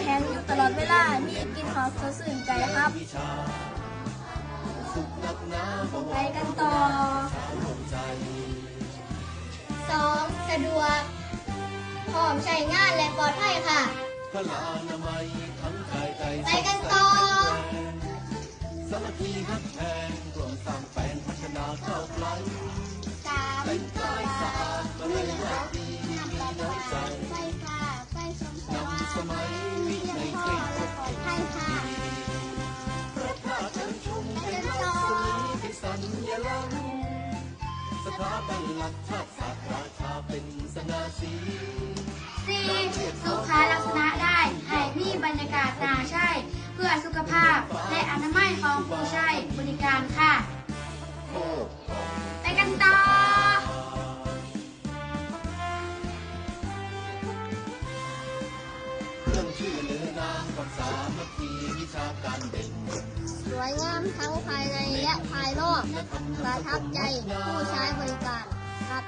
แข็งอยู่ตลอดเวลา นี่กินหอมสดชื่นใจครับ ไปกันต่อสองสะดวกหอมใช้งานและปลอดภัยค่ะ ไปกันต่อาบันหลักชาติศาสตร์ราชาเป็นสง่าสีสี่สุขาลักษณะได้ให้มีบรรยากาศนาใช่ เพื่อสุขภาพและอนามัยของผู้ใช้บริการค่ะ ไปกันต่อ เครื่องชื่อเลือนามกับสามัคคีวิชาการเด่น สวยงามทั้งภายใน ประทับใจผู้ใช้บริการครับ